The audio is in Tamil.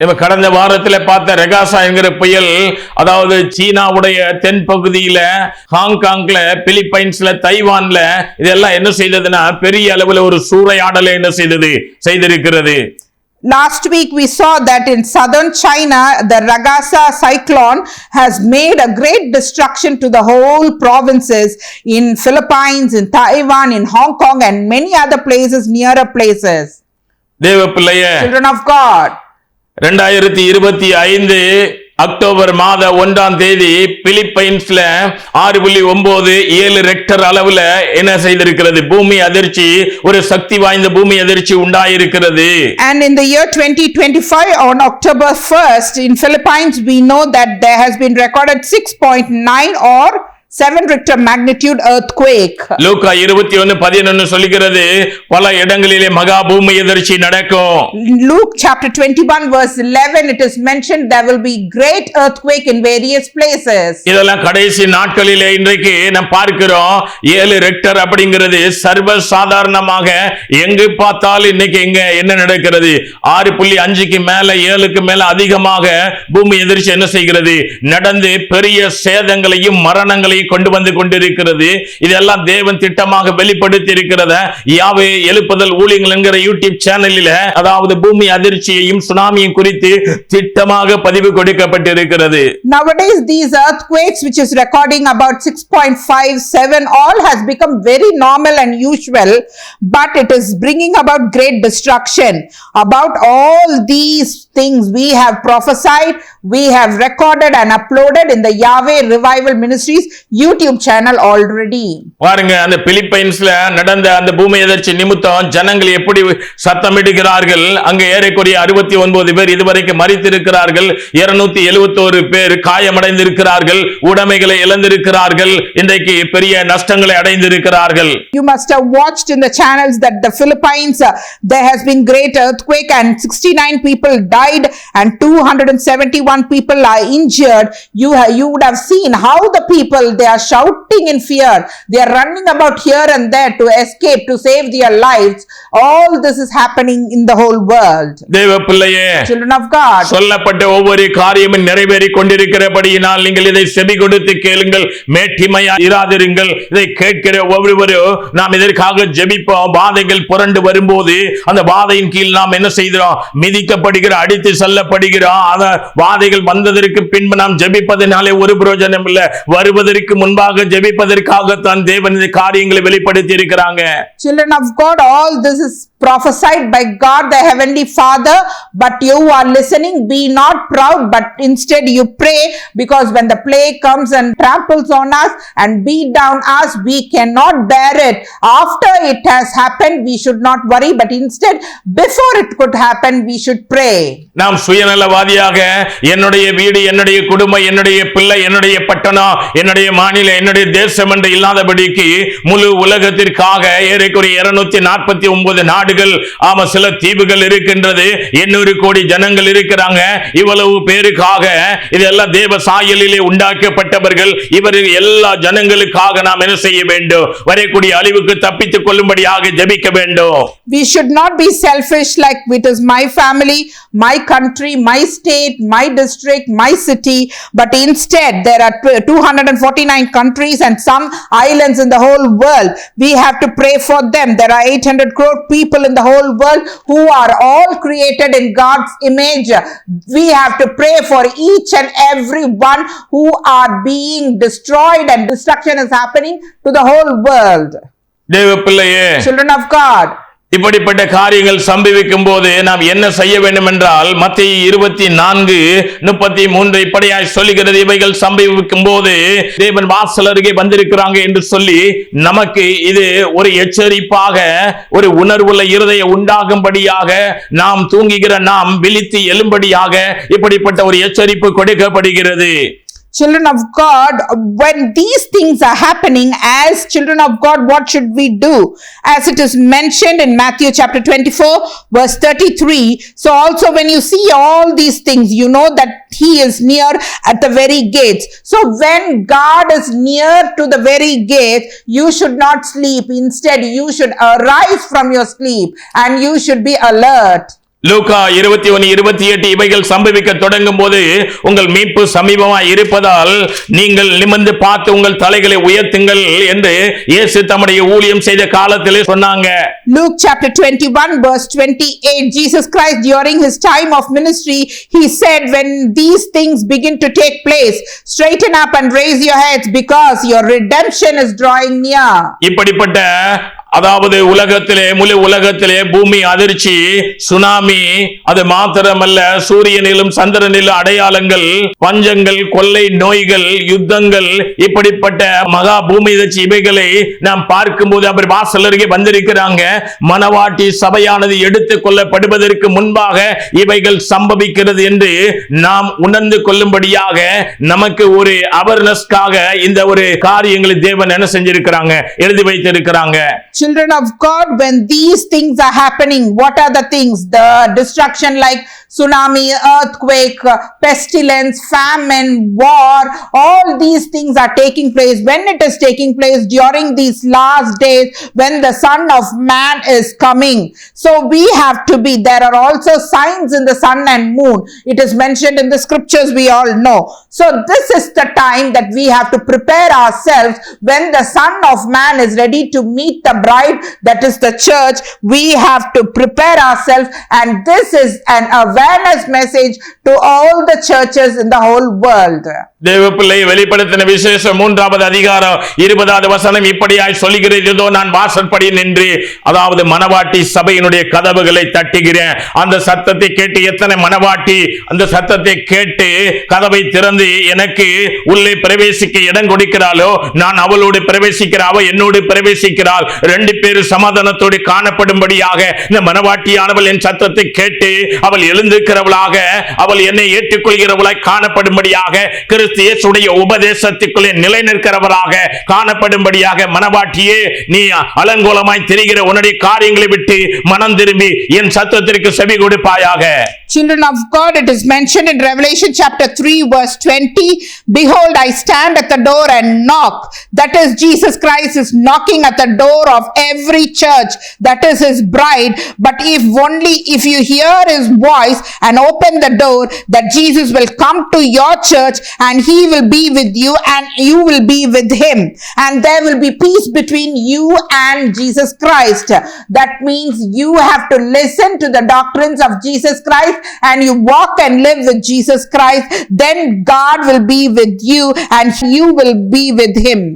நம்ம கடந்த வாரத்துல பார்த்த ரெகாசா என்கிற புயல் அதாவது சீனாவுடைய தென் பகுதியில ஹாங்காங்ல பிலிப்பைன்ஸ்ல தைவான்ல இதெல்லாம் என்ன செய்ததுன்னா பெரிய அளவுல ஒரு சூறையாடலை என்ன செய்தது செய்திருக்கிறது Last week we saw that in southern China, the Ragasa cyclone has made a great destruction to the whole provinces in Philippines, in Taiwan, in Hong Kong, and many other places, nearer places. Children of God. ரெண்டாயிரத்தி இருபத்தி ஐந்து அக்டோபர் மாத ஒன்றாம் தேதி பிலிப்பைன்ஸ்ல ஆறு புள்ளி ஒன்பது ஏழு ரெக்டர் அளவுல என்ன செய்திருக்கிறது? பூமி அதிர்ச்சி ஒரு சக்தி வாய்ந்த பூமி அதிர்ச்சி உண்டாயிருக்கிறது. And in the year 2025, on October 1st, in Philippines, we know that there has been recorded 6.9 or 7 Richter magnitude earthquake. லூக்கா இருபத்தி ஒன்னு பதினொன்னு சொல்லுகிறது பல இடங்களிலே மகா பூமி எதிர்ச்சி நடக்கும் In Luke chapter 21 verse 11 it is mentioned there will be great earthquake in various places. இதெல்லாம் கடைசி நாட்களிலே இன்றைக்கு நாம் பார்க்கிறோம் ஏழு ரெக்டர் அப்படிங்கிறது சர்வ சாதாரணமாக எங்கு பார்த்தாலும் இன்னைக்கு எங்க என்ன நடக்கிறது ஆறு புள்ளி அஞ்சுக்கு மேல ஏழுக்கு மேல அதிகமாக பூமி எதிர்ச்சி என்ன செய்கிறது நடந்து பெரிய சேதங்களையும் மரணங்களையும் கொண்டு வந்து கொண்டிருக்கிறது இதெல்லாம் தேவன் திட்டமாக வெளிப்படுத்தி இருக்கிறத யாவை எழுப்புதல் ஊழியங்கள் என்கிற யூடியூப் சேனலில் அதாவது பூமி அதிர்ச்சியையும் சுனாமியும் குறித்து திட்டமாக பதிவு கொடுக்கப்பட்டிருக்கிறது Nowadays these earthquakes which is recording about 6.57 all has become very normal and usual but it is bringing about great destruction. About all these things we have prophesied, we have recorded and uploaded in the Yahweh Revival Ministries YouTube channel already. பாருங்க அந்த பிலிப்பைன்ஸ்ல நடந்த அந்த பூமி எதிர்ச்சி நிமித்தம் ஜனங்கள் எப்படி சத்தமிடுகிறார்கள் அங்க ஏறக்குறைய அறுபத்தி ஒன்பது பேர் இதுவரைக்கும் மறித்திருக்கிறார்கள் இருநூத்தி எழுபத்தோரு பேர் காயமடைந்திருக்கிறார்கள் உடைமைகளை இழந்திருக்கிறார்கள் இன்றைக்கு பெரிய நஷ்டங்களை அடைந்திருக்கிறார்கள் must have watched in the channels that the Philippines, uh, there has been great earthquake and 69 people died and 271 people are injured. You, you would have seen how the people, they are shouting in fear. They are running about here and there to escape, to save their lives. All this is happening in the whole world. தேவ பிள்ளையே Children of God. சொல்லப்பட்ட ஒவ்வொரு காரியமும் நிறைவேறி கொண்டிருக்கிறபடியினால் நீங்கள் இதை செவி கொடுத்து கேளுங்கள் மேட்டிமையா இராதிருங்கள் இதை கேட்கிற ஒவ்வொருவரும் நாம் இதற்காக ஜெபிப்போம் பாதைகள் புரண்டு வரும்போது அந்த பாதையின் கீழ் நாம் என்ன செய்கிறோம் மிதிக்கப்படுகிற அடித்து செல்லப்படுகிறோம் அத பாதைகள் வந்ததற்கு பின்பு நாம் ஜெபிப்பதனாலே ஒரு பிரயோஜனம் இல்ல வருவதற்கு முன்பாக ஜெபிப்பதற்காகத்தான் தேவன் இந்த காரியங்களை வெளிப்படுத்தி இருக்கிறாங்க Children of God, all this is prophesied by God the Heavenly Father, but you are listening. Be not proud, but instead you pray because when the plague comes and tramples on us and beat down us, we cannot bear it. After it has happened, we should not worry, but instead, before it could happen, we should pray. நாம் சுயநலவாதியாக என்னுடைய வீடு என்னுடைய குடும்பம் என்னுடைய பிள்ளை என்னுடைய பட்டணம் என்னுடைய மாநிலம் என்னுடைய தேசம் என்று இல்லாதபடிக்கு முழு உலகத்திற்காக ஏறக்குறைய இருநூத்தி நாற்பத்தி ஒன்பது நாடுகள் ஆம சில தீவுகள் இருக்கின்றது. எண்ணூறு கோடி ஜனங்கள் இருக்கிறாங்க. இவ்வளவு பேருக்காக இதெல்லாம் தேவ சாயலிலே உண்டாக்கப்பட்டவர்கள். இவர் எல்லா ஜனங்களுக்காக நாம் என்ன செய்ய வேண்டும்? வரக்கூடிய அழிவுக்கு தப்பித்துக் கொள்ளும்படியாக ஜபிக்க வேண்டும். We should not be selfish like it is my family my country my state my district my city. But instead there are 214 countries and some islands in the whole world. We have to pray for them. There are 800 crore people in the whole world who are all created in God's image. We have to pray for each and every one who are being destroyed and destruction is happening to the whole world. Children of God. இப்படிப்பட்ட காரியங்கள் சம்பவிக்கும் போது நாம் என்ன செய்ய வேண்டும் என்றால் மத்திய இருபத்தி நான்கு முப்பத்தி மூன்று இப்படியாய் சொல்லுகிறது இவைகள் சம்பவிக்கும் போது தேவன் வாசல் அருகே வந்திருக்கிறாங்க என்று சொல்லி நமக்கு இது ஒரு எச்சரிப்பாக ஒரு உணர்வுள்ள இருதய உண்டாகும்படியாக நாம் தூங்குகிற நாம் விழித்து எழும்படியாக இப்படிப்பட்ட ஒரு எச்சரிப்பு கொடுக்கப்படுகிறது. Children of God, when these things are happening as children of God, what should we do? As it is mentioned in Matthew chapter 24, verse 33. So also when you see all these things, you know that he is near at the very gates. So when God is near to the very gate, you should not sleep. Instead, you should arise from your sleep and you should be alert. லூக்கா இருபத்தி ஒன்னு இருபத்தி எட்டு இவைகள் சம்பவிக்க தொடங்கும் போது உங்கள் மீட்பு சமீபமாய் இருப்பதால் நீங்கள் நிமிர்ந்து பார்த்து உங்கள் தலைகளை உயர்த்துங்கள் என்று இயேசு தம்முடைய ஊழியம் செய்த காலத்திலே சொன்னாங்க Luke chapter 21 verse 28 Jesus Christ during his time of ministry he said when these things begin to take place straighten up and raise your heads because your redemption is drawing near இப்படிப்பட்ட அதாவது உலகத்திலே முழு உலகத்திலே பூமி அதிர்ச்சி சுனாமி அது மாத்திரமல்ல சூரியனிலும் சந்திரனிலும் அடையாளங்கள் பஞ்சங்கள் கொள்ளை நோய்கள் யுத்தங்கள் இப்படிப்பட்ட மகா பூமி அதிர்ச்சி இவைகளை நாம் பார்க்கும்போது அவர் வாசல் அருகே வந்திருக்கிறாங்க. மனவாட்டி சபையானது எடுத்துக் கொள்ளப்படுவதற்கு முன்பாக இவைகள் சம்பவிக்கிறது என்று நாம் உணர்ந்து கொள்ளும்படியாக நமக்கு ஒரு அவேர்னஸ்க்காக இந்த ஒரு காரியங்களை தேவன் என்ன செஞ்சிருக்கிறாங்க? எழுதி வைத்திருக்கிறாங்க. Children of God, when these things are happening, what are the things? The destruction like tsunami, earthquake, pestilence, famine, war, all these things are taking place. When it is taking place during these last days, when the Son of Man is coming. So we have to be, there are also signs in the sun and moon. It is mentioned in the scriptures, we all know. So this is the time that we have to prepare ourselves when the Son of Man is ready to meet the bride, that is the church. We have to prepare ourselves, and this is an awareness message to all the churches in the whole world. தேவ பிள்ளை வெளிப்படுத்தின விசேஷம் மூன்றாவது அதிகாரம் இருபதாவது வசனம் இப்படியாய் சொல்லுகிறது. இதோ நான் வாசற்படி நின்று அதாவது மனவாட்டி சபையினுடைய கதவுகளை தட்டுகிறேன். அந்த சத்தத்தை கேட்டு எத்தனை மனவாட்டி அந்த சத்தத்தை கேட்டு கதவை திறந்து எனக்கு உள்ளே பிரவேசிக்க இடம் கொடுக்கிறாளோ நான் அவளோடு பிரவேசிக்கிற அவ என்னோடு பிரவேசிக்கிறாள். ரெண்டு பேரும் சமாதானத்தோடு காணப்படும்படியாக இந்த மனவாட்டியானவள் என் சத்தத்தை கேட்டு அவள் எழுந்திருக்கிறவளாக அவள் என்னை ஏற்றுக்கொள்கிறவளாய் காணப்படும்படியாக கிறிஸ்து கிறிஸ்து இயேசுடைய உபதேசத்துக்குள்ளே நிலை நிற்கிறவராக காணப்படும்படியாக மனவாட்டியே நீ அலங்கோலமாய் தெரிகிற உன்னுடைய காரியங்களை விட்டு மனம் திரும்பி என் சத்தத்திற்கு செவி கொடுப்பாயாக Children of God, it is mentioned in Revelation chapter 3, verse 20 Behold, I stand at the door and knock. That is, Jesus Christ is knocking at the door of every church, that is his bride. But if only if you hear his voice and open the door, that Jesus will come to your church and and he will be with you and you will be with him. And there will be peace between you and Jesus Christ. That means you have to listen to the doctrines of Jesus Christ and you walk and live with Jesus Christ. Then God will be with you and you will be with him.